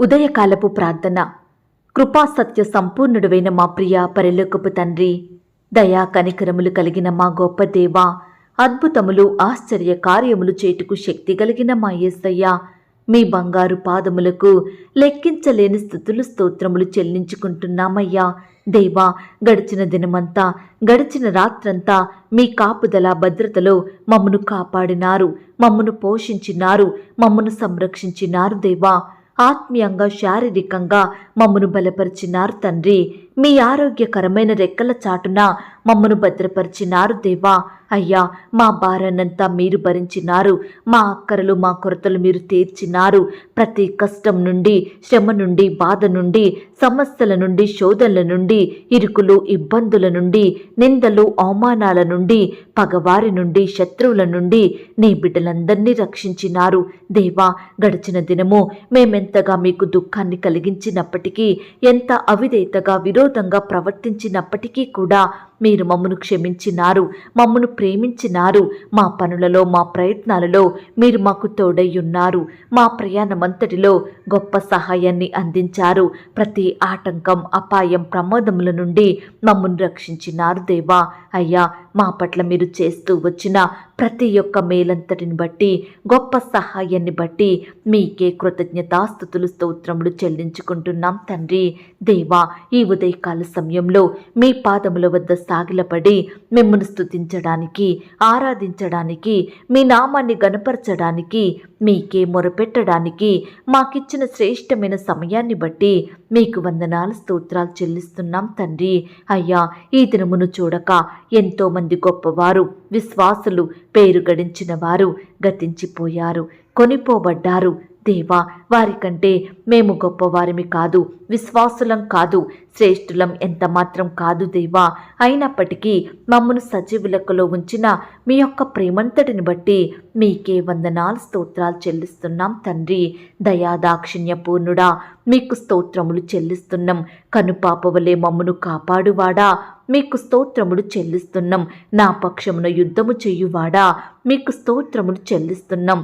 ఉదయకాలపు ప్రార్థన. కృపా సత్య మా ప్రియ పరిలోకపు తండ్రి దయా కనికరములు కలిగిన మా గొప్ప దేవ అద్భుతములు ఆశ్చర్య కార్యములు చేటుకు శక్తి కలిగిన మా యేసయ్య మీ బంగారు పాదములకు లెక్కించలేని స్థుతులు స్తోత్రములు చెల్లించుకుంటున్నామయ్యా. దేవా గడిచిన దినమంతా గడిచిన రాత్రంతా మీ కాపుదల భద్రతలో మమ్మను కాపాడినారు మమ్మను పోషించినారు మమ్మను సంరక్షించినారు దేవా. ఆత్మీయంగా శారీరకంగా మమ్మను బలపరిచినారు తండ్రి. మీ ఆరోగ్యకరమైన రెక్కల చాటున మమ్మను భద్రపరిచినారు దేవా. అయ్యా మా భారాన్నంతా మీరు భరించినారు. మా అక్కరలు మా కొరతలు మీరు తీర్చినారు. ప్రతి కష్టం నుండి శ్రమ నుండి బాధ నుండి సమస్యల నుండి శోధనల నుండి ఇరుకులు ఇబ్బందుల నుండి నిందలు అవమానాల నుండి పగవారి నుండి శత్రువుల నుండి నీ బిడ్డలందరినీ రక్షించినారు. దేవా గడిచిన దినము మేమెంతగా మీకు దుఃఖాన్ని కలిగించినప్పటికీ ఎంత అవిధేయతగా విరోధంగా ప్రవర్తించినప్పటికీ కూడా మీరు మమ్మను క్షమించినారు మమ్మను ప్రేమించినారు. మా పనులలో మా ప్రయత్నాలలో మీరు మాకు తోడయ్యున్నారు. మా ప్రయాణమంతటిలో గొప్ప సహాయాన్ని అందించారు. ప్రతి ఆటంకం అపాయం ప్రమాదముల నుండి మమ్మను రక్షించినారు దేవా. అయ్యా మా పట్ల మీరు చేస్తూ వచ్చిన ప్రతి ఒక్క మేలంతటిని బట్టి గొప్ప సహాయాన్ని బట్టి మీకే కృతజ్ఞతాస్థుతులు స్తోత్రములు చెల్లించుకుంటున్నాం తండ్రి. దేవా ఈ ఉదయకాల సమయంలో మీ పాదముల వద్ద సాగిలపడి మిమ్మల్ని స్తుతించడానికి ఆరాధించడానికి మీ నామాన్ని గనపరచడానికి మీకే మొరపెట్టడానికి మాకిచ్చిన శ్రేష్టమైన సమయాన్ని బట్టి మీకు వందనాలు స్తోత్రాలు చెల్లిస్తున్నాం తండ్రి. అయ్యా ఈ దినమును చూడక ఎంతోమంది గొప్పవారు విశ్వాసులు పేరు గడించిన వారు గతించిపోయారు కొనిపోబడ్డారు దేవా వారికంటే మేము గొప్పవారిమి కాదు విశ్వాసులం కాదు శ్రేష్ఠులం ఎంత మాత్రం కాదు దేవా. అయినప్పటికీ మమ్మను సజీవులకలో ఉంచిన మీ యొక్క ప్రేమంతటిని బట్టి మీకే వందనాలు స్తోత్రాలు చెల్లిస్తున్నాం తండ్రి. దయాదాక్షిణ్యపూర్ణుడా మీకు స్తోత్రములు చెల్లిస్తున్నాం. కనుపాపవలే మమ్మను కాపాడువాడా మీకు స్తోత్రములు చెల్లిస్తున్నాం. నా పక్షమున యుద్ధము చేయువాడా మీకు స్తోత్రములు చెల్లిస్తున్నాం.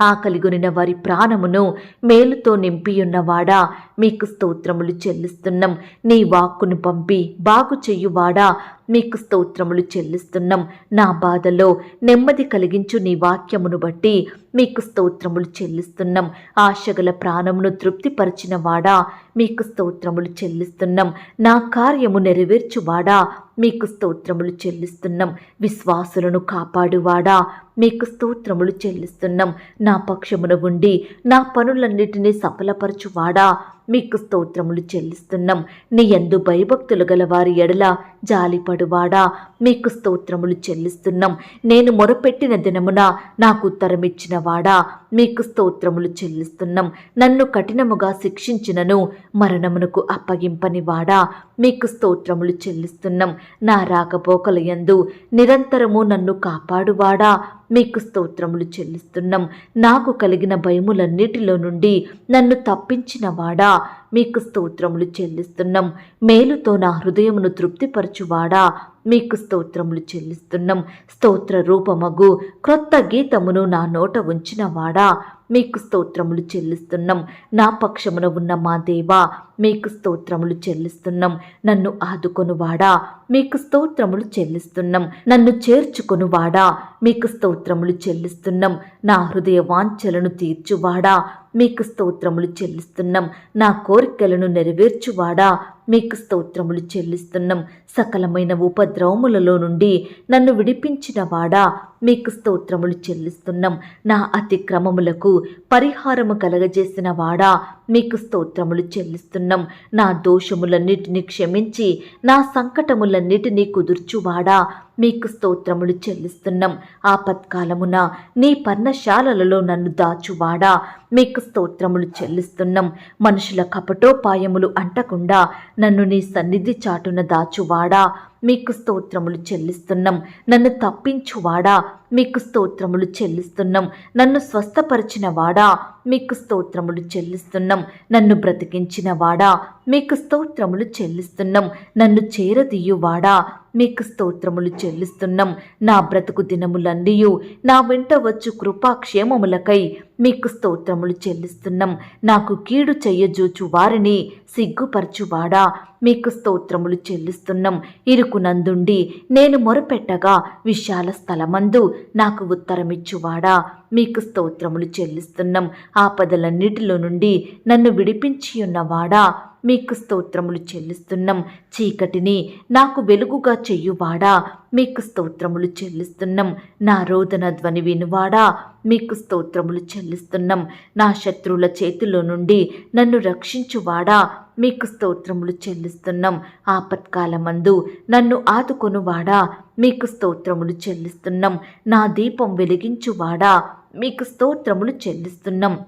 ఆకలిగొనిన వారి ప్రాణమును మేలుతో నింపియున్నవాడా? మీకు స్తోత్రములు చెల్లిస్తున్నాం. నీ వాక్కును పంపి బాగు చెయ్యువాడా మీకు స్తోత్రములు చెల్లిస్తున్నాం. నా బాధలో నెమ్మది కలిగించు నీ వాక్యమును బట్టి మీకు స్తోత్రములు చెల్లిస్తున్నాం. ఆశగల ప్రాణమును తృప్తిపరిచిన వాడా మీకు స్తోత్రములు చెల్లిస్తున్నాం. నా కార్యము నెరవేర్చువాడా? మీకు స్తోత్రములు చెల్లిస్తున్నాం. విశ్వాసులను కాపాడువాడా? మీకు స్తోత్రములు చెల్లిస్తున్నాం. నా పక్షమున ఉండి నా పనులన్నిటినీ సఫలపరచువాడా? మీకు స్తోత్రములు చెల్లిస్తున్నాం. నీ ఎందు భయభక్తులు గల వారి ఎడల జాలిపడువాడా? మీకు స్తోత్రములు చెల్లిస్తున్నాం. నేను మొరపెట్టిన దినమున నాకు ఉత్తరమిచ్చిన వాడా మీకు స్తోత్రములు చెల్లిస్తున్నాం. నన్ను కఠినముగా శిక్షించినను మరణమునకు అప్పగింపని వాడా మీకు స్తోత్రములు చెల్లిస్తున్నాం. నా రాకపోకలయందు నిరంతరము నన్ను కాపాడువాడా? మీకు స్తోత్రములు చెల్లిస్తున్నాం. నాకు కలిగిన భయములన్నిటిలో నుండి నన్ను తప్పించిన వాడా మీకు స్తోత్రములు చెల్లిస్తున్నాం. మేలుతో నా హృదయమును తృప్తిపరచువాడా? మీకు స్తోత్రములు చెల్లిస్తున్నాం. స్తోత్ర రూపమగు క్రొత్త గీతమును నా నోట ఉంచినవాడా? మీకు స్తోత్రములు చెల్లిస్తున్నాం. నా పక్షమున ఉన్న మా దేవా మీకు స్తోత్రములు చెల్లిస్తున్నాం. నన్ను ఆదుకొనువాడా? మీకు స్తోత్రములు చెల్లిస్తున్నాం. నన్ను చేర్చుకొనువాడా? మీకు స్తోత్రములు చెల్లిస్తున్నాం. నా హృదయ వాంఛలను తీర్చువాడా? మీకు స్తోత్రములు చెల్లిస్తున్నాం. నా కోరికలను నెరవేర్చువాడా? మీకు స్తోత్రములు చెల్లిస్తున్నాం. సకలమైన ఉపద్రవములలో నుండి నన్ను విడిపించిన వాడా మీకు స్తోత్రములు చెల్లిస్తున్నాం. నా అతిక్రమములకు పరిహారము కలగజేసిన వాడా మీకు స్తోత్రములు చెల్లిస్తున్నాం. నా దోషములన్నిటిని క్షమించి నా సంకటములన్నిటినీ కుదుర్చువాడా మీకు స్తోత్రములు చెల్లిస్తున్నాం. ఆపత్కాలమున నీ పర్ణశాలలలో నన్ను దాచువాడా మీకు స్తోత్రములు చెల్లిస్తున్నాం. మనుషుల కపటోపాయములు అంటకుండా నన్ను నీ సన్నిధి చాటున దాచువాడా? మీకు స్తోత్రములు చెల్లిస్తున్నాం. నన్ను తప్పించువాడా? మీకు స్తోత్రములు చెల్లిస్తున్నాం. నన్ను స్వస్థపరిచిన వాడా? మీకు స్తోత్రములు చెల్లిస్తున్నాం. నన్ను బ్రతికించిన వాడా? మీకు స్తోత్రములు చెల్లిస్తున్నాం. నన్ను చేరదీయువాడా? మీకు స్తోత్రములు చెల్లిస్తున్నాం. నా బ్రతుకు దినములన్నీయు నా వెంట వచ్చు కృపాక్షేమములకై మీకు స్తోత్రములు చెల్లిస్తున్నాం. నాకు కీడు చెయ్యజూచు వారిని సిగ్గుపరచువాడా? మీకు స్తోత్రములు చెల్లిస్తున్నాం. ఇరుకునందుండి నేను మొరపెట్టగా విశాల స్థలమందు నాకు ఉత్తరమిచ్చువాడా? మీకు స్తోత్రములు చెల్లిస్తున్నాం. ఆపదలన్నిటిలో నుండి నన్ను విడిపించి ఉన్నవాడా మీకు స్తోత్రములు చెల్లిస్తున్నాం. చీకటిని నాకు వెలుగుగా చెయ్యువాడా మీకు స్తోత్రములు చెల్లిస్తున్నాం. నా రోదన ధ్వని వినువాడా? మీకు స్తోత్రములు చెల్లిస్తున్నాం. నా శత్రువుల చేతిలో నుండి నన్ను రక్షించువాడా? మీకు స్తోత్రములు చెల్లిస్తున్నాం. ఆపత్కాలమందు నన్ను ఆదుకొనువాడా? మీకు స్తోత్రములు చెల్లిస్తున్నాం. నా దీపం వెలిగించువాడా? మీకు స్తోత్రములు చెల్లిస్తున్నాం.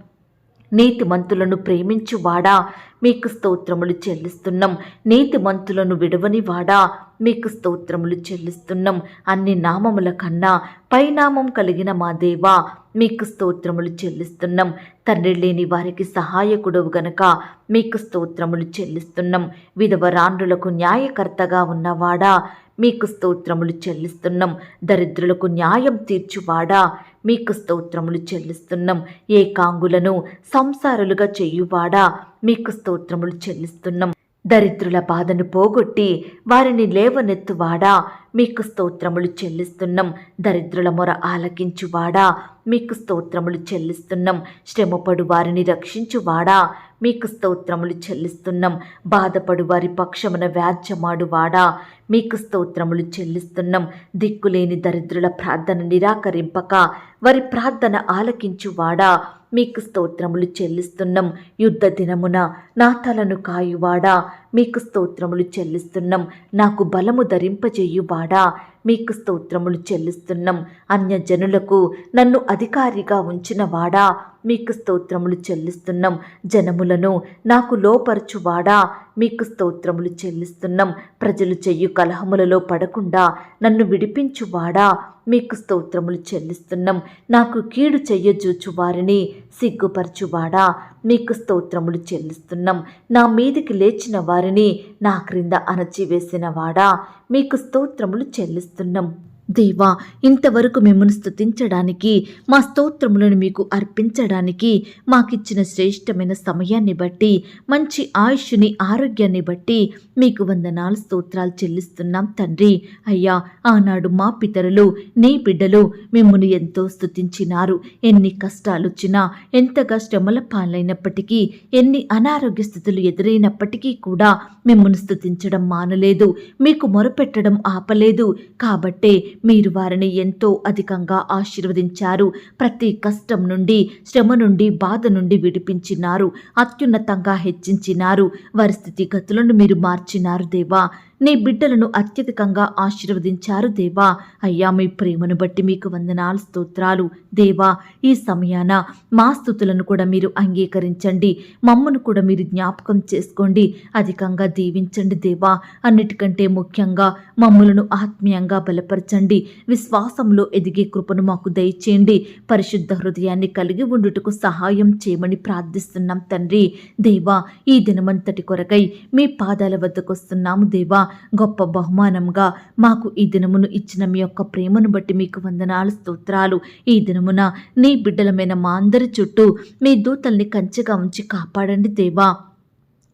నీతిమంతులను ప్రేమించువాడా? మీకు స్తోత్రములు చెల్లిస్తున్నాం. నీతిమంతులను విడవని వాడా మీకు స్తోత్రములు చెల్లిస్తున్నాం. అన్ని నామముల కన్నా పైనామం కలిగిన మా దేవా మీకు స్తోత్రములు చెల్లిస్తున్నాం. తండ్రి లేని వారికి సహాయకుడవు గనక మీకు స్తోత్రములు చెల్లిస్తున్నాం. విధవరాండ్రులకు న్యాయకర్తగా ఉన్నవాడా? మీకు స్తోత్రములు చెల్లిస్తున్నాం. దరిద్రులకు న్యాయం తీర్చువాడా? మీకు స్తోత్రములు చెల్లిస్తున్నాం. ఏకాంగులను సంసారులుగా చేయువాడా? మీకు స్తోత్రములు చెల్లిస్తున్నాం. దరిద్రుల బాధను పోగొట్టి వారిని లేవనెత్తువాడా? మీకు స్తోత్రములు చెల్లిస్తున్నాం. దరిద్రుల మొర ఆలకించువాడా? మీకు స్తోత్రములు చెల్లిస్తున్నాం. శ్రమపడు వారిని రక్షించువాడా? మీకు స్తోత్రములు చెల్లిస్తున్నాం. బాధపడు వారి పక్షమున వ్యాజ్యమాడువాడా? మీకు స్తోత్రములు చెల్లిస్తున్నాం. దిక్కులేని దరిద్రుల ప్రార్థన నిరాకరింపక వారి ప్రార్థన ఆలకించువాడా? మీకు స్తోత్రములు చెల్లిస్తున్నాం. యుద్ధ దినమున నా తలను కాయువాడా? మీకు స్తోత్రములు చెల్లిస్తున్నాం. నాకు బలము ధరింపజేయువాడా? మీకు స్తోత్రములు చెల్లిస్తున్నాం. అన్యజనులకు నన్ను అధికారిగా ఉంచిన వాడా మీకు స్తోత్రములు చెల్లిస్తున్నాం. జనములను నాకు లోపరచువాడా? మీకు స్తోత్రములు చెల్లిస్తున్నాం. ప్రజలు చెయ్యు కలహములలో పడకుండా నన్ను విడిపించువాడా? మీకు స్తోత్రములు చెల్లిస్తున్నాం. నాకు కీడు చెయ్యజూచు వారిని సిగ్గుపరచువాడా? మీకు స్తోత్రములు చెల్లిస్తున్నాం. నా మీదికి లేచిన వారిని నా క్రింద అణచివేసిన వాడా మీకు స్తోత్రములు చెల్లిస్తున్నాం. దేవా ఇంతవరకు మిమ్మల్ని స్థుతించడానికి మా స్తోత్రములను మీకు అర్పించడానికి మాకిచ్చిన శ్రేష్టమైన సమయాన్ని బట్టి మంచి ఆయుష్ని ఆరోగ్యాన్ని బట్టి మీకు వందనాలు స్తోత్రాలు చెల్లిస్తున్నాం తండ్రి. అయ్యా ఆనాడు మా పితరులు నీ బిడ్డలు మిమ్మల్ని ఎంతో స్థుతించినారు ఎన్ని కష్టాలు వచ్చినా ఎంతగా శ్రమల పాలైనప్పటికీ ఎన్ని అనారోగ్య స్థితులు ఎదురైనప్పటికీ కూడా మిమ్మల్ని స్థుతించడం మానలేదు. మీకు మొరపెట్టడం ఆపలేదు. కాబట్టే మీరు వారిని ఎంతో అధికంగా ఆశీర్వదించారు. ప్రతి కష్టం నుండి శ్రమ నుండి బాధ నుండి విడిపించినారు. అత్యున్నతంగా హెచ్చించినారు. వారి స్థితిగతులను మీరు మార్చినారు దేవా. నీ బిడ్డలను అత్యధికంగా ఆశీర్వదించారు దేవా. అయ్యా మీ ప్రేమను బట్టి మీకు వందనాలు స్తోత్రాలు. దేవా ఈ సమయాన మా స్థుతులను కూడా మీరు అంగీకరించండి. మమ్మను కూడా మీరు జ్ఞాపకం చేసుకోండి. అధికంగా దీవించండి దేవా. అన్నిటికంటే ముఖ్యంగా మమ్మలను ఆత్మీయంగా బలపరచండి. విశ్వాసంలో ఎదిగే కృపను మాకు దయచేయండి. పరిశుద్ధ హృదయాన్ని కలిగి ఉండుటకు సహాయం చేయమని ప్రార్థిస్తున్నాం తండ్రి. దేవా ఈ దినమంతటి కొరకై మీ పాదాల వద్దకు వస్తున్నాము దేవా. గొప్ప బహుమానంగా మాకు ఈ దినమును ఇచ్చిన మీ యొక్క ప్రేమను బట్టి మీకు వందనాలు స్తోత్రాలు. ఈ దినమున నీ బిడ్డలమైన మా అందరి చుట్టూ మీ దూతల్ని కంచెగా ఉంచి కాపాడండి దేవా.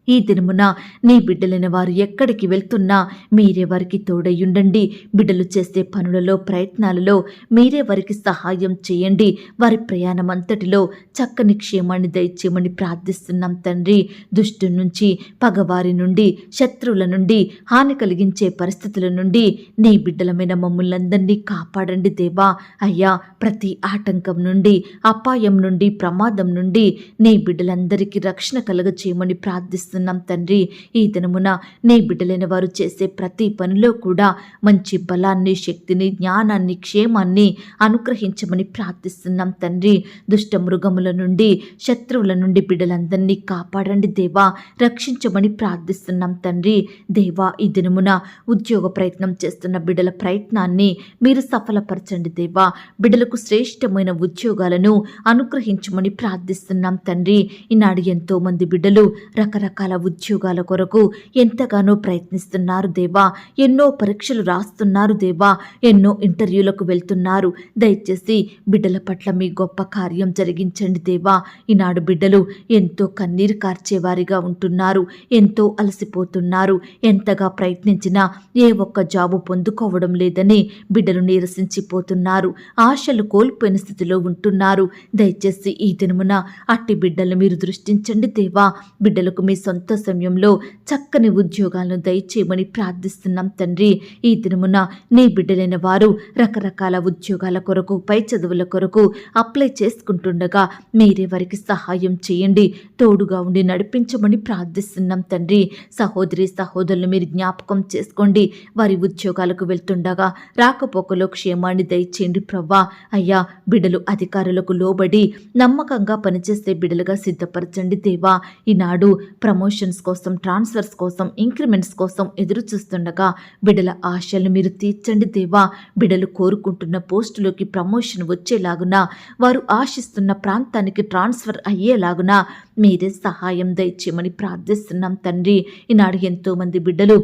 ఈ దినమున నీ బిడ్డలైన వారు ఎక్కడికి వెళ్తున్నా మీరే వారికి తోడయ్యుండండి. బిడ్డలు చేసే పనులలో ప్రయత్నాలలో మీరే వారికి సహాయం చేయండి. వారి ప్రయాణం అంతటిలో చక్కని క్షేమాన్ని దయచేయమని ప్రార్థిస్తున్నాం తండ్రి. దుష్టు నుంచి పగవారి నుండి శత్రువుల నుండి హాని కలిగించే పరిస్థితుల నుండి నీ బిడ్డలమైన మమ్మల్ని కాపాడండి దేవా. అయ్యా ప్రతి ఆటంకం నుండి అపాయం నుండి ప్రమాదం నుండి నీ బిడ్డలందరికీ రక్షణ కలగచేయమని ప్రార్థిస్తున్నాం ప్రార్థిస్తున్నాం తండ్రి. ఈ దినమున నీ బిడ్డలైన వారు చేసే ప్రతి పనిలో కూడా మంచి బలాన్ని శక్తిని జ్ఞానాన్ని క్షేమాన్ని అనుగ్రహించమని ప్రార్థిస్తున్నాం తండ్రి. దుష్ట మృగముల నుండి శత్రువుల నుండి బిడ్డలందరినీ కాపాడండి దేవా. రక్షించమని ప్రార్థిస్తున్నాం తండ్రి. దేవా ఈ దినమున ఉద్యోగ ప్రయత్నం చేస్తున్న బిడ్డల ప్రయత్నాన్ని మీరు సఫలపరచండి దేవా. బిడ్డలకు శ్రేష్టమైన ఉద్యోగాలను అనుగ్రహించమని ప్రార్థిస్తున్నాం తండ్రి. ఈనాడు ఎంతో మంది బిడ్డలు రకరకాల ఉద్యోగాల కొరకు ఎంతగానో ప్రయత్నిస్తున్నారు దేవా. ఎన్నో పరీక్షలు రాస్తున్నారు దేవా. ఎన్నో ఇంటర్వ్యూలకు వెళ్తున్నారు. దయచేసి బిడ్డల పట్ల మీ గొప్ప కార్యం జరిగించండి దేవా. ఈనాడు బిడ్డలు ఎంతో కన్నీరు కార్చేవారిగా ఉంటున్నారు. ఎంతో అలసిపోతున్నారు. ఎంతగా ప్రయత్నించినా ఏ ఒక్క జాబు పొందుకోవడం లేదని బిడ్డలు నీరసించిపోతున్నారు. ఆశలు కోల్పోయిన స్థితిలో ఉంటున్నారు. దయచేసి ఈ దినమున అట్టి బిడ్డలు మీరు దృష్టించండి దేవా. బిడ్డలకు మీ సొంత సమయంలో చక్కని ఉద్యోగాలను దయచేయమని ప్రార్థిస్తున్నాం తండ్రి. ఈ దినమున నీ బిడ్డలైన వారు రకరకాల ఉద్యోగాల కొరకు పై చదువుల కొరకు అప్లై చేసుకుంటుండగా మీరే వారికి సహాయం చేయండి. తోడుగా ఉండి నడిపించమని ప్రార్థిస్తున్నాం తండ్రి. సహోదరి సహోదరులు మీరు జ్ఞాపకం చేసుకోండి. వారి ఉద్యోగాలకు వెళ్తుండగా రాకపోకలో క్షేమాన్ని దయచేయండి ప్రవ్వా. అయ్యా బిడ్డలు అధికారులకు లోబడి నమ్మకంగా పనిచేసే బిడ్డలుగా సిద్ధపరచండి దేవా. ఈనాడు ప్రమో ప్రమోషన్స్ కోసం ట్రాన్స్ఫర్స్ కోసం ఇంక్రిమెంట్స్ కోసం ఎదురు చూస్తుండగా బిడ్డల ఆశలను మీరు తీర్చండి దేవా. బిడ్డలు కోరుకుంటున్న పోస్టులోకి ప్రమోషన్ వచ్చేలాగున వారు ఆశిస్తున్న ప్రాంతానికి ట్రాన్స్ఫర్ అయ్యేలాగున మీరే సహాయం దయచేయమని ప్రార్థిస్తున్నాం తండ్రి. ఈనాడు ఎంతోమంది బిడ్డలు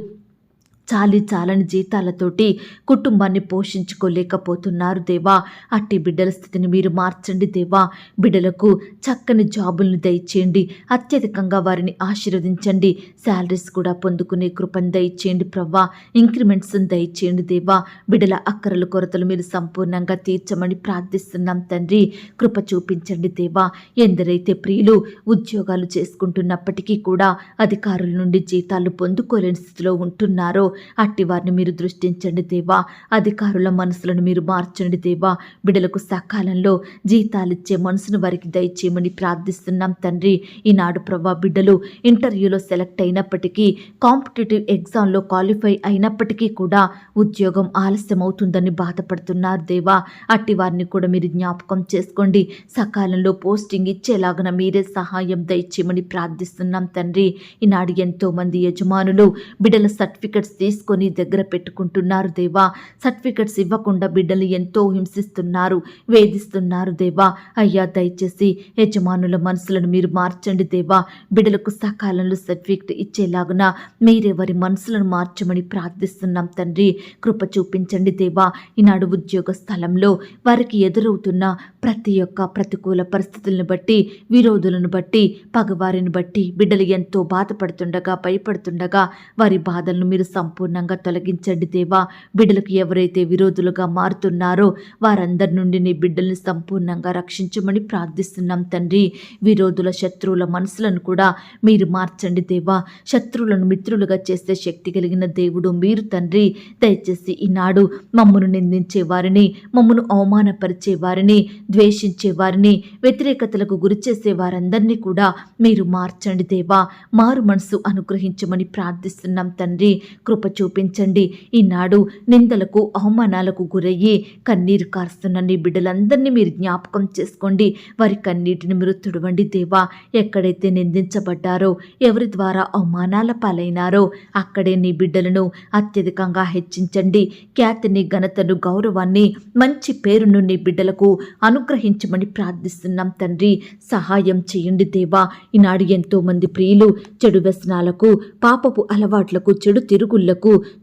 చాలి చాలని జీతాలతోటి కుటుంబాన్ని పోషించుకోలేకపోతున్నారు దేవా. అట్టి బిడ్డల స్థితిని మీరు మార్చండి దేవా. బిడ్డలకు చక్కని జాబులను దయచేయండి. అత్యధికంగా వారిని ఆశీర్వదించండి. శాలరీస్ కూడా పొందుకునే కృపను దయచేయండి ప్రవ్వా. ఇంక్రిమెంట్స్ దయచేయండి దేవా. బిడ్డల అక్కరల కొరతలు మీరు సంపూర్ణంగా తీర్చమని ప్రార్థిస్తున్నాం తండ్రి. కృప చూపించండి దేవా. ఎందరైతే ప్రియులు ఉద్యోగాలు చేసుకుంటున్నప్పటికీ కూడా అధికారుల నుండి జీతాలు పొందుకోలేని స్థితిలో ఉంటున్నారో అట్టి వారిని మీరు దృష్టించండి దేవా. అధికారుల మనసులను మీరు మార్చండి దేవా. బిడలకు సకాలంలో జీతాలిచ్చే మనసును వారికి దయచేయమని ప్రార్థిస్తున్నాం తండ్రి. ఈనాడు ప్రభా బిడ్డలు ఇంటర్వ్యూలో సెలెక్ట్ అయినప్పటికీ కాంపిటేటివ్ ఎగ్జామ్లో క్వాలిఫై అయినప్పటికీ కూడా ఉద్యోగం ఆలస్యం అవుతుందని బాధపడుతున్నారు దేవా. అట్టి వారిని కూడా మీరు జ్ఞాపకం చేసుకోండి. సకాలంలో పోస్టింగ్ ఇచ్చేలాగన మీరే సహాయం దయచేయమని ప్రార్థిస్తున్నాం తండ్రి. ఈనాడు ఎంతో మంది యజమానులు బిడ్డల సర్టిఫికెట్స్ తీసుకొని దగ్గర పెట్టుకుంటున్నారు దేవా. సర్టిఫికెట్స్ ఇవ్వకుండా బిడ్డలు ఎంతో హింసిస్తున్నారు వేధిస్తున్నారు దేవా. అయ్యా దయచేసి యజమానుల మనసులను మీరు మార్చండి దేవా. బిడ్డలకు సకాలంలో సర్టిఫికెట్ ఇచ్చేలాగున మీరే వారి మనసులను మార్చమని ప్రార్థిస్తున్నాం తండ్రి. కృప చూపించండి దేవా. ఈనాడు ఉద్యోగ స్థలంలో వారికి ఎదురవుతున్న ప్రతి ఒక్క ప్రతికూల పరిస్థితులను బట్టి విరోధులను బట్టి పగవారిని బట్టి బిడ్డలు ఎంతో బాధపడుతుండగా భయపడుతుండగా వారి బాధలను మీరు సంపూర్ణంగా తొలగించండి దేవా. బిడ్డలకు ఎవరైతే విరోధులుగా మారుతున్నారో వారందరి నుండి నీ బిడ్డల్ని సంపూర్ణంగా రక్షించమని ప్రార్థిస్తున్నాం తండ్రి. విరోధుల శత్రువుల మనసులను కూడా మీరు మార్చండి దేవా. శత్రువులను మిత్రులుగా చేసే శక్తి కలిగిన దేవుడు మీరు తండ్రి. దయచేసి ఈనాడు మమ్మను నిందించే వారిని మమ్మను అవమానపరిచే వారిని ద్వేషించే వారిని వ్యతిరేకతలకు గురి చేసే వారందరినీ కూడా మీరు మార్చండి దేవా. మారు మనసు అనుగ్రహించమని ప్రార్థిస్తున్నాం తండ్రి. కృప చూపించండి. ఈనాడు నిందలకు అవమానాలకు గురయ్యి కన్నీరు కారుస్తున్న నీ బిడ్డలందరినీ మీరు జ్ఞాపకం చేసుకోండి. వారి కన్నీటిని మీరు తుడవండి దేవా. ఎక్కడైతే నిందించబడ్డారో ఎవరి ద్వారా అవమానాల పాలైనారో అక్కడే నీ బిడ్డలను అత్యధికంగా హెచ్చించండి. ఖ్యాతిని ఘనతను గౌరవాన్ని మంచి పేరును నీ బిడ్డలకు అనుగ్రహించమని ప్రార్థిస్తున్నాం తండ్రి. సహాయం చేయండి దేవా. ఈనాడు ఎంతో మంది ప్రియులు చెడు వ్యసనాలకు పాపపు అలవాట్లకు చెడు తిరుగుళ్ళకు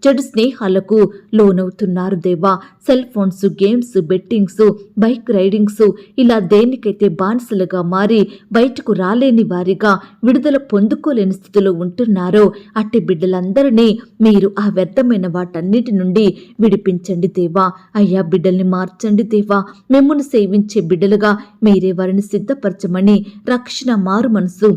చెడు స్నేహాలకు లోనవుతున్నారు దేవా. Cell phones games bettings bike ridings ఇలా దేనికైతే బానిసలుగా మారి బయటకు రాలేని వారిగా విడుదల పొందుకోలేని స్థితిలో ఉంటున్నారో అట్టి బిడ్డలందరినీ మీరు ఆ వ్యర్థమైన వాటన్నిటి నుండి విడిపించండి దేవా. అయ్యా బిడ్డల్ని మార్చండి దేవా. మిమ్మల్ని సేవించే బిడ్డలుగా మీరే వారిని సిద్ధపరచమని రక్షణ మారు మనసు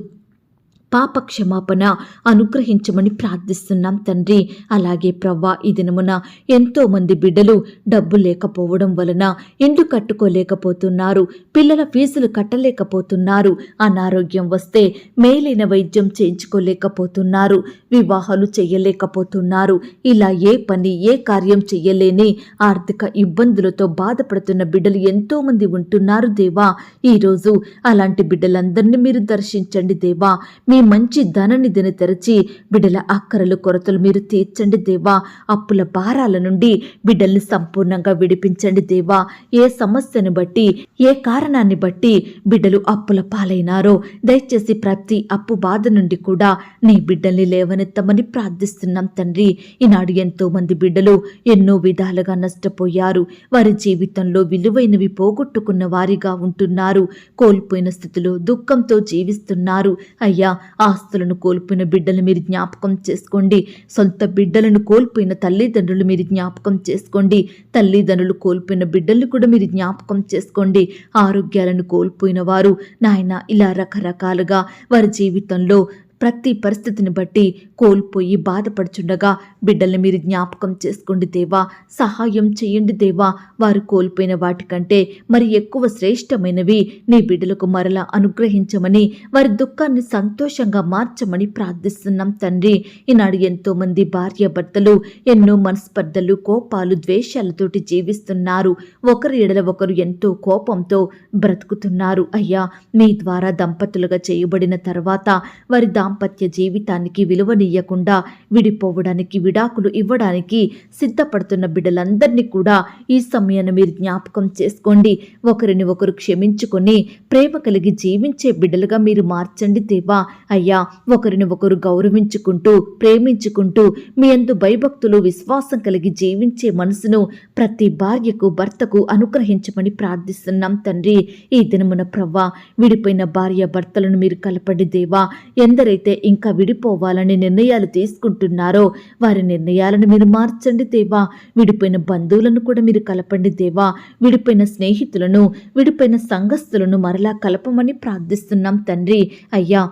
పాప క్షమాపణ అనుగ్రహించమని ప్రార్థిస్తున్నాం తండ్రి. అలాగే ప్రవ్వా ఈ దినమున ఎంతో మంది బిడ్డలు డబ్బు లేకపోవడం వలన ఇండ్లు కట్టుకోలేకపోతున్నారు పిల్లల ఫీజులు కట్టలేకపోతున్నారు అనారోగ్యం వస్తే మేలైన వైద్యం చేయించుకోలేకపోతున్నారు వివాహాలు చేయలేకపోతున్నారు. ఇలా ఏ పని ఏ కార్యం చెయ్యలేని ఆర్థిక ఇబ్బందులతో బాధపడుతున్న బిడ్డలు ఎంతో మంది ఉంటున్నారు దేవా. ఈరోజు అలాంటి బిడ్డలందరినీ మీరు దర్శించండి దేవా. మీ మంచి ధననిధిని తెరచి బిడ్డల అక్కరలు కొరతలు మీరు తీర్చండి దేవా. అప్పుల భారాల నుండి బిడ్డల్ని సంపూర్ణంగా విడిపించండి దేవా. ఏ సమస్యను బట్టి ఏ కారణాన్ని బట్టి బిడ్డలు అప్పుల పాలైనారో దయచేసి ప్రతి అప్పు బాధ నుండి కూడా నీ బిడ్డల్ని లేవనెత్తమని ప్రార్థిస్తున్నాం తండ్రి. ఈనాడు ఎంతో మంది బిడ్డలు ఎన్నో విధాలుగా నష్టపోయారు. వారి జీవితంలో విలువైనవి పోగొట్టుకున్న వారిగా ఉంటున్నారు. కోల్పోయిన స్థితిలో దుఃఖంతో జీవిస్తున్నారు. అయ్యా ఆస్తులను కోల్పోయిన బిడ్డలు మీరు జ్ఞాపకం చేసుకోండి. సొంత బిడ్డలను కోల్పోయిన తల్లిదండ్రులు మీరు జ్ఞాపకం చేసుకోండి. తల్లిదండ్రులు కోల్పోయిన బిడ్డలు కూడా మీరు జ్ఞాపకం చేసుకోండి. ఆరోగ్యాలను కోల్పోయిన వారు నాయన ఇలా రకరకాలుగా వారి జీవితంలో ప్రతి పరిస్థితిని బట్టి కోల్పోయి బాధపడుచుండగా బిడ్డల్ని మీరు జ్ఞాపకం చేసుకోండి దేవా సహాయం చేయండి దేవా. వారు కోల్పోయిన వాటికంటే మరి ఎక్కువ శ్రేష్టమైనవి నీ బిడ్డలకు మరలా అనుగ్రహించమని వారి దుఃఖాన్ని సంతోషంగా మార్చమని ప్రార్థిస్తున్నాం తండ్రి. ఈనాడు ఎంతో మంది భార్య భర్తలు ఎన్నో మనస్పర్ధలు కోపాలు ద్వేషాలతోటి జీవిస్తున్నారు. ఒకరి ఎడల ఒకరు ఎంతో కోపంతో బ్రతుకుతున్నారు. అయ్యా మీ ద్వారా దంపతులుగా చేయబడిన తర్వాత వారి దాంపత్య జీవితానికి విలువనియ్యకుండా విడిపోవడానికి విడాకులు ఇవ్వడానికి సిద్ధపడుతున్న బిడ్డలందరినీ కూడా ఈ సమయాన్ని మీరు జ్ఞాపకం చేసుకోండి. ఒకరిని ఒకరు క్షమించుకొని ప్రేమ కలిగి జీవించే బిడ్డలుగా మీరు మార్చండి దేవా. అయ్యా ఒకరిని ఒకరు గౌరవించుకుంటూ ప్రేమించుకుంటూ మీ అందు భయభక్తులు విశ్వాసం కలిగి జీవించే మనసును ప్రతి భార్యకు భర్తకు అనుగ్రహించమని ప్రార్థిస్తున్నాం తండ్రి. ఈ దినమున ప్రవ్వా విడిపోయిన భార్య భర్తలను మీరు కలపండి దేవా. ఎందరైతే ఇంకా విడిపోవాలని నిర్ణయాలు తీసుకుంటున్నారో వారి నిర్ణయాలను మీరు మార్చండి దేవా. విడిపోయిన బంధువులను కూడా మీరు కలపండి దేవా. విడిపోయిన స్నేహితులను విడిపోయిన సంఘస్థులను మరలా కలపమని ప్రార్థిస్తున్నాం తండ్రి. అయ్యా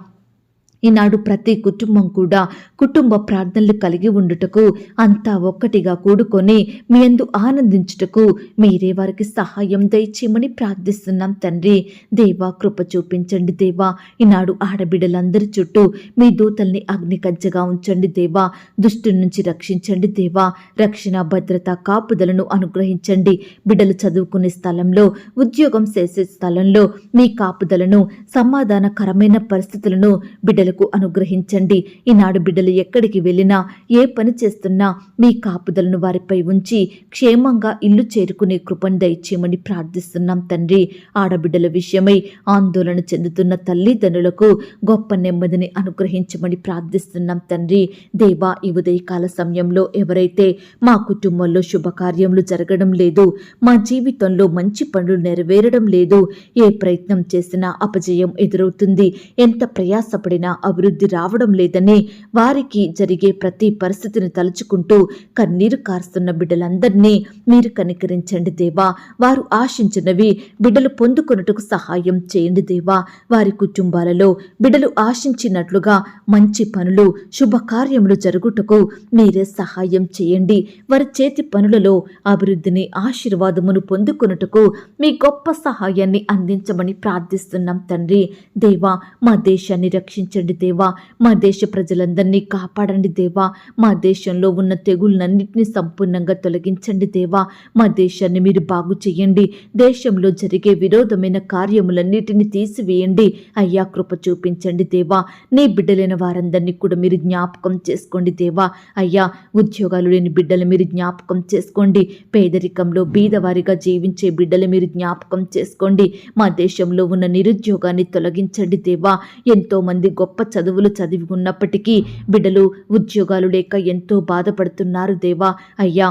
ఈనాడు ప్రతి కుటుంబం కూడా కుటుంబ ప్రార్థనలు కలిగి ఉండుటకు అంతా ఒక్కటిగా కూడుకొని మీ అందు ఆనందించుటకు మీరే వారికి సహాయం దయచేయమని ప్రార్థిస్తున్నాం తండ్రి. దేవా కృప చూపించండి దేవా. ఈనాడు ఆడబిడ్డలందరి చుట్టూ మీ దూతల్ని అగ్ని కజ్జగా ఉంచండి దేవా. దుష్టు నుంచి రక్షించండి దేవా. రక్షణ భద్రత కాపుదలను అనుగ్రహించండి. బిడ్డలు చదువుకునే స్థలంలో ఉద్యోగం చేసే స్థలంలో మీ కాపుదలను సమాధానకరమైన పరిస్థితులను బిడ్డలు బిడ్డలకు అనుగ్రహించండి. ఈనాడు బిడ్డలు ఎక్కడికి వెళ్ళినా ఏ పని చేస్తున్నా మీ కాపుదలను వారిపై ఉంచి క్షేమంగా ఇల్లు చేరుకునే కృపను దయచేయమని ప్రార్థిస్తున్నాం తండ్రి. ఆడబిడ్డల విషయమై ఆందోళన చెందుతున్న తల్లిదండ్రులకు గొప్ప నెమ్మదిని అనుగ్రహించమని ప్రార్థిస్తున్నాం తండ్రి. దేవా ఈ ఉదయకాల సమయంలో ఎవరైతే మా కుటుంబంలో శుభకార్యములు జరగడం లేదు మా జీవితంలో మంచి పనులు నెరవేరడం లేదు ఏ ప్రయత్నం చేసినా అపజయం ఎదురవుతుంది. ఎంత ప్రయాసపడినా అభివృద్ధి రావడం లేదని వారికి జరిగే ప్రతి పరిస్థితిని తలుచుకుంటూ కన్నీరు కారుస్తున్న బిడ్డలందరినీ మీరు కనికరించండి దేవా. వారు ఆశించినవి బిడ్డలు పొందుకొనుటకు సహాయం చేయండి దేవా. వారి కుటుంబాలలో బిడ్డలు ఆశించినట్లుగా మంచి పనులు శుభకార్యములు జరుగుటకు మీరే సహాయం చేయండి. వారి చేతి పనులలో అభివృద్ధిని ఆశీర్వాదమును పొందుకొనుటకు మీ గొప్ప సహాయాన్ని అందించమని ప్రార్థిస్తున్నాం తండ్రి. దేవా మా దేశాన్ని రక్షించండి దేవా. మా దేశ ప్రజలందరినీ కాపాడండి దేవా. మా దేశంలో ఉన్న తెగుళ్ళన్నింటినీ సంపూర్ణంగా తొలగించండి దేవా. మా దేశాన్ని మీరు బాగు చేయండి. దేశంలో జరిగే విరోధమైన కార్యములన్నిటిని తీసివేయండి. అయ్యా కృప చూపించండి దేవా. నీ బిడ్డలైన వారందరినీ కూడా మీరు జ్ఞాపకం చేసుకోండి దేవా. అయ్యా ఉద్యోగాలు లేని బిడ్డలు మీరు జ్ఞాపకం చేసుకోండి. పేదరికంలో బీదవారిగా జీవించే బిడ్డలు మీరు జ్ఞాపకం చేసుకోండి. మా దేశంలో ఉన్న నిరుద్యోగాన్ని తొలగించండి దేవా. ఎంతో మంది గొప్ప చదువులు చదివి ఉన్నప్పటికీ బిడ్డలు ఉద్యోగాలు లేక ఎంతో బాధపడుతున్నారు దేవా. అయ్యా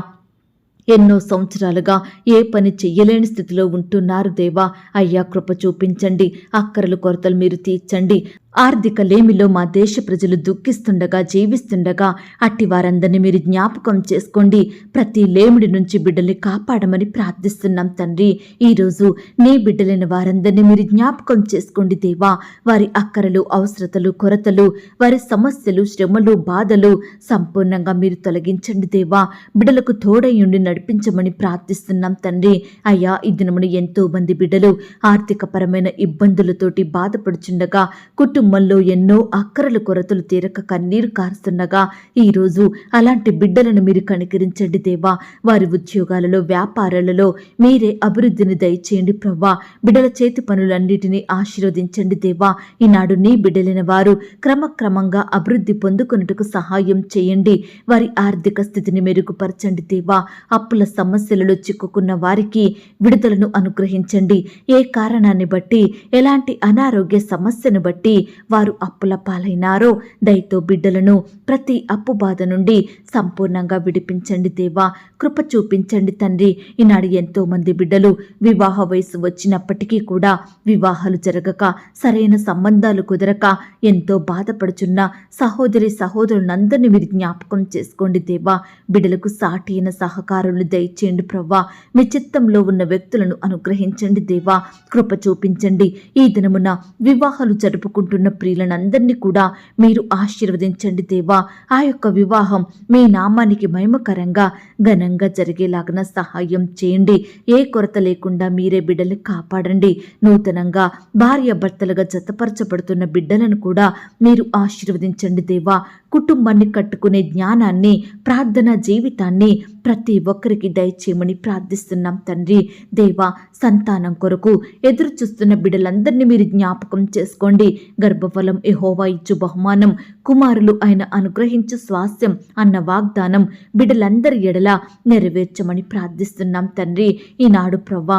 ఎన్నో సంవత్సరాలుగా ఏ పని చెయ్యలేని స్థితిలో ఉంటున్నారు దేవా. అయ్యా కృప చూపించండి. అక్కరలు కొరతలు మీరు తీర్చండి. ఆర్థిక లేమిలో మా దేశ ప్రజలు దుఃఖిస్తుండగా జీవిస్తుండగా అట్టి వారందరినీ మీరు జ్ఞాపకం చేసుకోండి. ప్రతి లేమిడి నుంచి బిడ్డల్ని కాపాడమని ప్రార్థిస్తున్నాం తండ్రి. ఈరోజు నీ బిడ్డలైన వారందరినీ మీరు జ్ఞాపకం చేసుకోండి దేవా. వారి అక్కరలు అవసరతలు కొరతలు వారి సమస్యలు శ్రమలు బాధలు సంపూర్ణంగా మీరు తొలగించండి దేవా. బిడ్డలకు తోడయుండి నడిపించమని ప్రార్థిస్తున్నాం తండ్రి. అయ్యా ఈ దినమును ఎంతో మంది బిడ్డలు ఆర్థికపరమైన ఇబ్బందులతోటి బాధపడుచుండగా కుటుంబ కుటుంబంలో ఎన్నో అక్కరల కొరతలు తీరక కన్నీరు కారుస్తుండగా ఈరోజు అలాంటి బిడ్డలను మీరు కనికరించండి దేవా. వారి ఉద్యోగాలలో వ్యాపారాలలో మీరే అభివృద్ధిని దయచేయండి ప్రవ్వా. బిడ్డల చేతి పనులన్నిటినీ ఆశీర్వదించండి దేవా. ఈనాడు నీ బిడ్డలైన వారు క్రమక్రమంగా అభివృద్ధి పొందుకున్నట్టుకు సహాయం చేయండి. వారి ఆర్థిక స్థితిని మెరుగుపరచండి దేవా. అప్పుల సమస్యలలో చిక్కుకున్న వారికి విడుదలను అనుగ్రహించండి. ఏ కారణాన్ని బట్టి ఎలాంటి అనారోగ్య సమస్యను బట్టి వారు అప్పుల పాలైనారో. దయతో బిడ్డలను ప్రతి అప్పు బాధ నుండి సంపూర్ణంగా విడిపించండి దేవా. కృప చూపించండి తండ్రి. ఈనాడు ఎంతో మంది బిడ్డలు వివాహ వయసు వచ్చినప్పటికీ కూడా వివాహాలు జరగక సరైన సంబంధాలు కుదరక ఎంతో బాధపడుచున్న సహోదరి సహోదరులందరినీ మీరు జ్ఞాపకం చేసుకోండి దేవా. బిడ్డలకు సాటి అయిన సహకారులు దయచేయండి ప్రవ్వా. మీ చిత్తంలో ఉన్న వ్యక్తులను అనుగ్రహించండి దేవా. కృప చూపించండి. ఈ దినమున వివాహాలు జరుపుకుంటున్న ప్రియులనందరినీ కూడా మీరు ఆశీర్వదించండి దేవా. ఆ యొక్క వివాహం మీ నామానికి మహిమకరంగా ఘనంగా జరిగేలాగన సహాయం చేయండి. ఏ కొరత లేకుండా మీరే బిడ్డలు కాపాడండి. నూతనంగా భార్య భర్తలుగా జతపరచబడుతున్న బిడ్డలను కూడా మీరు ఆశీర్వదించండి దేవా. కుటుంబాన్ని కట్టుకునే జ్ఞానాన్ని ప్రార్థన జీవితాన్ని ప్రతి ఒక్కరికి దయచేయమని ప్రార్థిస్తున్నాం తండ్రి. దేవా సంతానం కొరకు ఎదురు చూస్తున్న బిడ్డలందరినీ మీరు జ్ఞాపకం చేసుకోండి. గర్భఫలం ఎహోవా ఇచ్చు బహుమానం. కుమారులు ఆయన అనుగ్రహించు స్వాస్థ్యం అన్న వాగ్దానం బిడ్డలందరి ఎడల నెరవేర్చమని ప్రార్థిస్తున్నాం తండ్రి. ఈనాడు ప్రవ్వా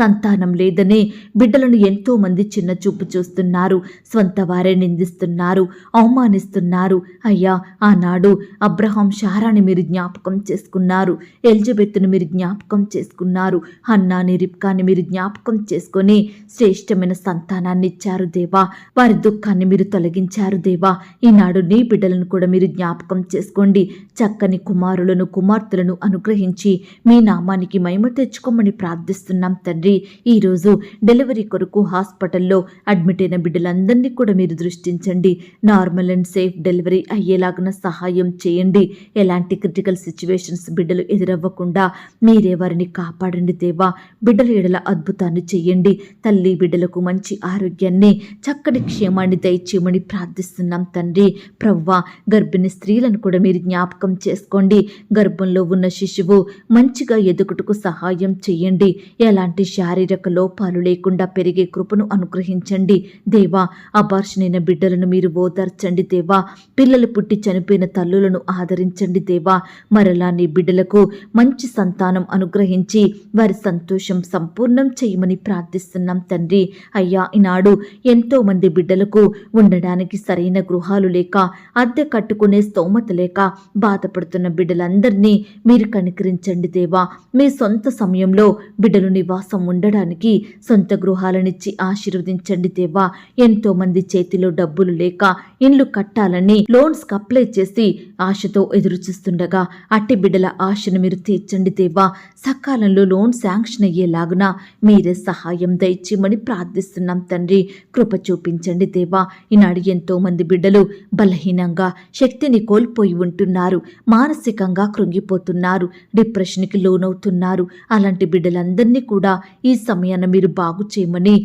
సంతానం లేదనే బిడ్డలను ఎంతో మంది చిన్న చూపు చూస్తున్నారు. స్వంత వారే నిందిస్తున్నారు. అవమానిస్తున్నారు. అయ్యా ఆనాడు అబ్రహాం షారాని మీరు జ్ఞాపకం చేసుకున్నారు. ఎలిజబెత్తును మీరు జ్ఞాపకం చేసుకున్నారు. అన్నాని రిప్కాని మీరు జ్ఞాపకం చేసుకొని శ్రేష్టమైన సంతానాన్ని ఇచ్చారు దేవా. వారి దుఃఖాన్ని మీరు తొలగించారు దేవా. ఈనాడు నీ బిడ్డలను కూడా మీరు జ్ఞాపకం చేసుకోండి. చక్కని కుమారులను కుమార్తెలను అనుగ్రహించి మీ నామానికి మహిమ తెచ్చుకోమని ప్రార్థిస్తున్నాం తండ్రి. ఈరోజు డెలివరీ కొరకు హాస్పిటల్లో అడ్మిట్ అయిన బిడ్డలందరినీ కూడా మీరు దృష్టించండి. నార్మల్ అండ్ సేఫ్ డెలివరీ అయ్యేలాగా సహాయం చేయండి. ఎలాంటి క్రిటికల్ సిచ్యువేషన్స్ బిడ్డలు ఎదురవ్వకుండా మీరే వారిని కాపాడండి దేవా. బిడ్డల ఎడల అద్భుతాన్ని చేయండి. తల్లి బిడ్డలకు మంచి ఆరోగ్యాన్ని చక్కటి క్షేమాన్ని దయచేయమని ప్రార్థిస్తున్నాం తండ్రి. ప్రవ్వా గర్భిణీ స్త్రీలను కూడా మీరు జ్ఞాపకం చేసుకోండి. గర్భంలో ఉన్న శిశువు మంచిగా ఎదుగుటకు సహాయం చేయండి. ఎలాంటి శారీరక లోపాలు లేకుండా పెరిగే కృపను అనుగ్రహించండి. దేవా అబార్షణైన బిడ్డలను మీరు ఓదార్చండి దేవా. పిల్లలు పుట్టి చనిపోయిన తల్లులను ఆదరించండి దేవా. మరలా నీ బిడ్డలకు మంచి సంతానం అనుగ్రహించి వారి సంతోషం సంపూర్ణం చేయమని ప్రార్థిస్తున్నాం తండ్రి. అయ్యా ఈనాడు ఎంతో మంది బిడ్డలకు ఉండడానికి సరైన గృహాలు లేక అద్దె కట్టుకునే స్తోమత లేక బాధపడుతున్న బిడ్డలందరినీ మీరు కనికరించండి దేవా. మీ సొంత సమయంలో బిడ్డలు నివాసం ఉండడానికి సొంత గృహాలనిచ్చి ఆశీర్వదించండి దేవా. ఎంతో మంది చేతిలో డబ్బులు లేక ఇండ్లు కట్టాలని లోన్స్ అప్లై చేసి ఆశతో ఎదురుచూస్తుండగా అట్టి బిడ్డల ఆశను మీరు తీర్చండి దేవా. సకాలంలో లోన్ శాంక్షన్ అయ్యేలాగున మీరే సహాయం దయచేయమని ప్రార్థిస్తున్నాం తండ్రి. కృప చూపించండి దేవా. ఈనాడు ఎంతో మంది బిడ్డలు బలహీనంగా శక్తిని కోల్పోయి ఉంటున్నారు. మానసికంగా కృంగిపోతున్నారు. డిప్రెషన్కి లోనవుతున్నారు. అలాంటి బిడ్డలందరినీ కూడా ఈ సమయాన్ని మీరు బాగు చేయమని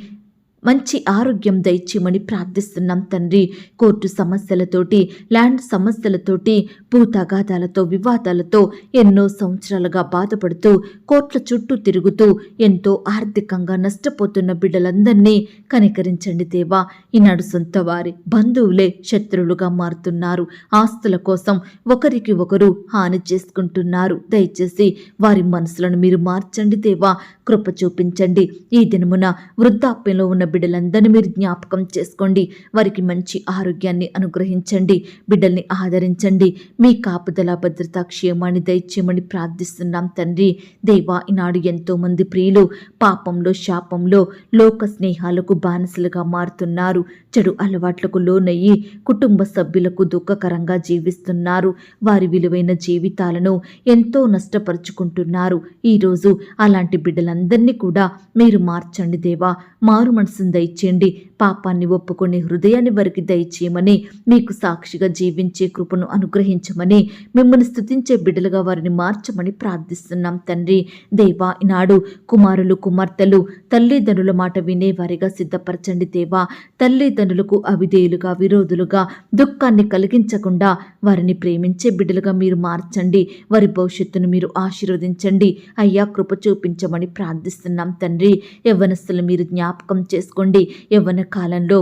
మంచి ఆరోగ్యం దయచేయమని ప్రార్థిస్తున్నాం తండ్రి. కోర్టు సమస్యలతోటి ల్యాండ్ సమస్యలతోటి భూతగాదాలతో వివాదాలతో ఎన్నో సంవత్సరాలుగా బాధపడుతూ కోర్టుల చుట్టూ తిరుగుతూ ఎంతో ఆర్థికంగా నష్టపోతున్న బిడ్డలందరినీ కనికరించండి దేవా. ఈనాడు సొంత వారి బంధువులే శత్రువులుగా మారుతున్నారు. ఆస్తుల కోసం ఒకరికి ఒకరు హాని చేసుకుంటున్నారు. దయచేసి వారి మనసులను మీరు మార్చండి దేవా. కృప చూపించండి. ఈ దినమున వృద్ధాప్యంలో ఉన్న బిడ్డలందరినీ మీరు జ్ఞాపకం చేసుకోండి. వారికి మంచి ఆరోగ్యాన్ని అనుగ్రహించండి. బిడ్డల్ని ఆదరించండి. మీ కాపుదల భద్రత క్షేమాన్ని దయచేయమని ప్రార్థిస్తున్నాం తండ్రి. దేవా ఈనాడు ఎంతో మంది ప్రియులు పాపంలో శాపంలో లోక స్నేహాలకు బానిసలుగా మారుతున్నారు. చెడు అలవాట్లకు లోనయ్యి కుటుంబ సభ్యులకు దుఃఖకరంగా జీవిస్తున్నారు. వారి విలువైన జీవితాలను ఎంతో నష్టపరుచుకుంటున్నారు. ఈరోజు అలాంటి బిడ్డలందరినీ కూడా మీరు మార్చండి దేవా. మారు మనసు మనసును దయచేయండి. పాపాన్ని ఒప్పుకొని హృదయాన్ని వారికి దయచేయమని మీకు సాక్షిగా జీవించే కృపను అనుగ్రహించమని మిమ్మల్ని స్థుతించే బిడ్డలుగా వారిని మార్చమని ప్రార్థిస్తున్నాం తండ్రి. దేవా ఈనాడు కుమారులు కుమార్తెలు తల్లిదండ్రుల మాట వినేవారిగా సిద్ధపరచండి దేవా. తల్లిదండ్రులకు అవిధేయులుగా విరోధులుగా దుఃఖాన్ని కలిగించకుండా వారిని ప్రేమించే బిడ్డలుగా మీరు మార్చండి. వారి భవిష్యత్తును మీరు ఆశీర్వదించండి. అయ్యా కృప చూపించమని ప్రార్థిస్తున్నాం తండ్రి. యవ్వనస్తులు మీరు జ్ఞాపకం చేసుకోండి యవ్వన కాలంలో.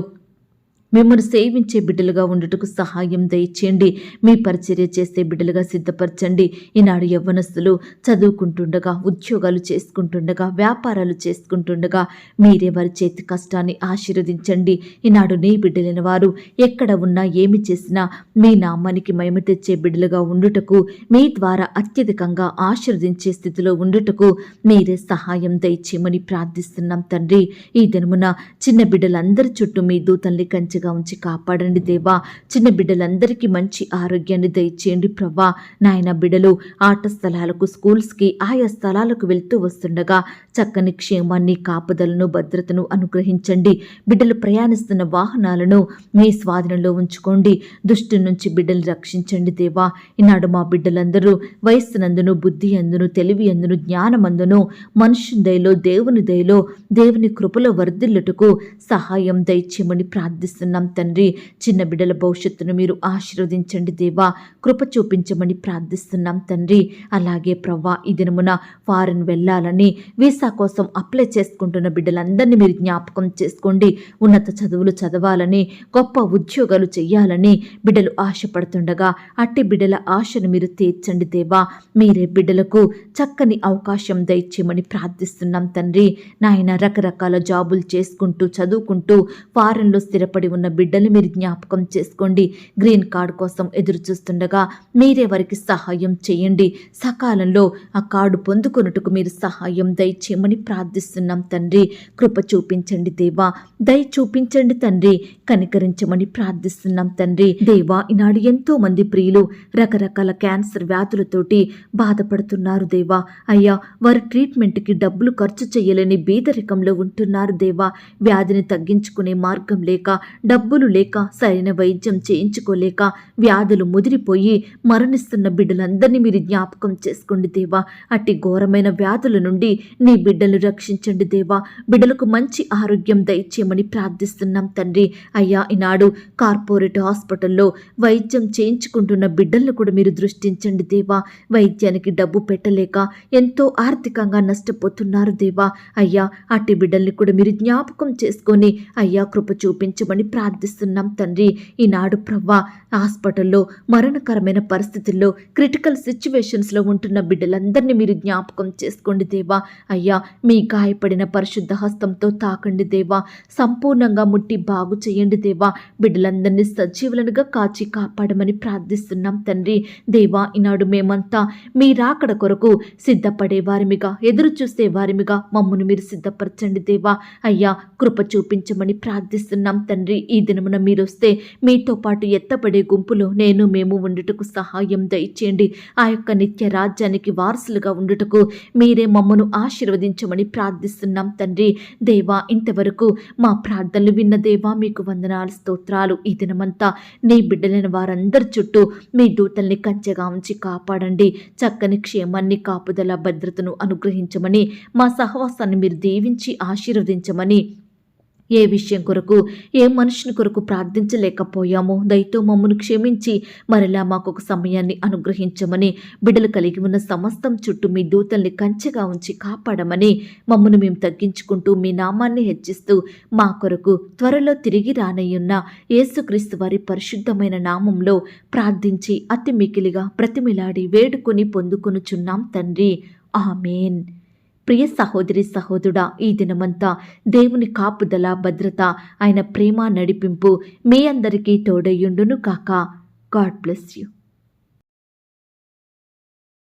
మిమ్మల్ని సేవించే బిడ్డలుగా ఉండుటకు సహాయం దయచేయండి. మీ పరిచర్య చేసే బిడ్డలుగా సిద్ధపరచండి. ఈనాడు యవ్వనస్తులు చదువుకుంటుండగా ఉద్యోగాలు చేసుకుంటుండగా వ్యాపారాలు చేసుకుంటుండగా మీరే వారి చేతి కష్టాన్ని ఆశీర్వదించండి. ఈనాడు నీ బిడ్డలైన వారు ఎక్కడ ఉన్నా ఏమి చేసినా మీ నామానికి మహిమ తెచ్చే బిడ్డలుగా ఉండుటకు మీ ద్వారా అత్యధికంగా ఆశీర్వదించే స్థితిలో ఉండుటకు మీరే సహాయం దయచేయమని ప్రార్థిస్తున్నాం తండ్రి. ఈ దినమున చిన్న బిడ్డలందరి చుట్టూ మీ దూతల్ని కంచె మంచిగా ఉంచి కాపాడండి దేవా. చిన్న బిడ్డలందరికీ మంచి ఆరోగ్యాన్ని దయచేయండి ప్రభా. నాయన బిడ్డలు ఆట స్థలాలకు స్కూల్స్కి ఆయా స్థలాలకు వెళ్తూ వస్తుండగా చక్కని క్షేమాన్ని కాపుదలను భద్రతను అనుగ్రహించండి. బిడ్డలు ప్రయాణిస్తున్న వాహనాలను మీ స్వాధీనంలో ఉంచుకోండి. దుష్టి నుంచి బిడ్డలు రక్షించండి దేవా. ఈనాడు మా బిడ్డలందరూ వయస్సునందును బుద్ధి అందును తెలివి అందును జ్ఞానమందును మనుషుని దయలో దేవుని దయలో దేవుని కృపలో వర్ధిల్లుటకు సహాయం దయచేయమని ప్రార్థిస్తున్నాం తండ్రి. చిన్న బిడ్డల భవిష్యత్తును మీరు ఆశీర్వదించండి దేవా. కృప చూపించమని ప్రార్థిస్తున్నాం తండ్రి. అలాగే ప్రవ్వా ఈ దినమున ఫారెన్ వెళ్ళాలని వీసా కోసం అప్లై చేసుకుంటున్న బిడ్డలందరినీ మీరు జ్ఞాపకం చేసుకోండి. ఉన్నత చదువులు చదవాలని గొప్ప ఉద్యోగాలు చేయాలని బిడ్డలు ఆశపడుతుండగా అట్టి బిడ్డల ఆశను మీరు తీర్చండి దేవా. మీరే బిడ్డలకు చక్కని అవకాశం దయచేయమని ప్రార్థిస్తున్నాం తండ్రి. నాయన రకరకాల జాబులు చేసుకుంటూ చదువుకుంటూ ఫారెన్లో స్థిరపడి ఉన్న బిడ్డలు మీరు జ్ఞాపకం చేసుకోండి. గ్రీన్ కార్డు కోసం ఎదురు చూస్తుండగా మీరే వారికి సహాయం చేయండి. సకాలంలో ఆ కార్డు పొందుకొనుటకు మీరు సహాయం దయచేయమని ప్రార్థిస్తున్నాం తండ్రి. కృప చూపించండి దేవా. దయ చూపించండి తండ్రి. కనికరించమని ప్రార్థిస్తున్నాం తండ్రి. దేవా ఈనాడు ఎంతో మంది ప్రియులు రకరకాల క్యాన్సర్ వ్యాధులతోటి బాధపడుతున్నారు దేవా. అయ్యా వారి ట్రీట్మెంట్కి డబ్బులు ఖర్చు చేయలేని బీదరికంలో ఉంటున్నారు దేవా. వ్యాధిని తగ్గించుకునే మార్గం లేక డబ్బులు లేక సరైన వైద్యం చేయించుకోలేక వ్యాధులు ముదిరిపోయి మరణిస్తున్న బిడ్డలందరినీ మీరు జ్ఞాపకం చేసుకోండి దేవా. అట్టి ఘోరమైన వ్యాధుల నుండి నీ బిడ్డలు రక్షించండి దేవా. బిడ్డలకు మంచి ఆరోగ్యం దయచేయమని ప్రార్థిస్తున్నాం తండ్రి. అయ్యా ఈనాడు కార్పొరేట్ హాస్పిటల్లో వైద్యం చేయించుకుంటున్న బిడ్డలను కూడా మీరు దృష్టించండి దేవా. వైద్యానికి డబ్బు పెట్టలేక ఎంతో ఆర్థికంగా నష్టపోతున్నారు దేవా. అయ్యా అట్టి బిడ్డల్ని కూడా మీరు జ్ఞాపకం చేసుకొని అయ్యా కృప చూపించమని ప్రార్థిస్తున్నాం తండ్రి. ఈనాడు ప్రవ్వా హాస్పిటల్లో మరణకరమైన పరిస్థితుల్లో క్రిటికల్ సిచ్యువేషన్స్లో ఉంటున్న బిడ్డలందరినీ మీరు జ్ఞాపకం చేసుకోండి దేవా. అయ్యా మీ గాయపడిన పరిశుద్ధ హస్తంతో తాకండి దేవా. సంపూర్ణంగా ముట్టి బాగు చేయండి దేవా. బిడ్డలందరినీ సజీవులనుగా కాచి కాపాడమని ప్రార్థిస్తున్నాం తండ్రి. దేవా ఈనాడు మేమంతా మీ రాకడ కొరకు సిద్ధపడే వారిమిగా ఎదురు చూసే వారిమిగా మమ్మను మీరు సిద్ధపరచండి దేవా. అయ్యా కృప చూపించమని ప్రార్థిస్తున్నాం తండ్రి. ఈ దినమున మీరు వస్తే మీతో పాటు ఎత్తబడే గుంపులో నేను మేము ఉండుటకు సహాయం దయచేయండి. ఆ యొక్క నిత్య రాజ్యానికి వారసులుగా ఉండుటకు మీరే మమ్మను ఆశీర్వదించమని ప్రార్థిస్తున్నాం తండ్రి. దేవా ఇంతవరకు మా ప్రార్థనలు విన్న దేవా మీకు వందనాలు స్తోత్రాలు. ఈ దినమంతా నీ బిడ్డలైన వారందరి చుట్టూ మీ దూతల్ని కంచెగా ఉంచి కాపాడండి. చక్కని క్షేమాన్ని కాపుదల భద్రతను అనుగ్రహించమని మా సహవాసాన్ని మీరు దీవించి ఆశీర్వదించమని ఏ విషయం కొరకు ఏ మనుషుని కొరకు ప్రార్థించలేకపోయామో దయతో మమ్మను క్షమించి మరలా మాకు ఒక సమయాన్ని అనుగ్రహించమని బిడ్డలు కలిగి ఉన్న సమస్తం చుట్టూ మీ దూతల్ని కంచెగా ఉంచి కాపాడమని మమ్మను మేము తగ్గించుకుంటూ మీ నామాన్ని హెచ్చిస్తూ మా కొరకు త్వరలో తిరిగి రానయ్యున్న యేసుక్రీస్తు వారి పరిశుద్ధమైన నామంలో ప్రార్థించి అతి మికిలిగా ప్రతిమిలాడి వేడుకొని పొందుకొనుచున్నాం తండ్రి. ఆమెన్. ప్రియ సహోదరి సహోదరుడా ఈ దినమంతా దేవుని కాపుదల భద్రత ఆయన ప్రేమ నడిపింపు మీ అందరికీ తోడయ్యుండును కాక గాడ్ బ్లెస్ యూ.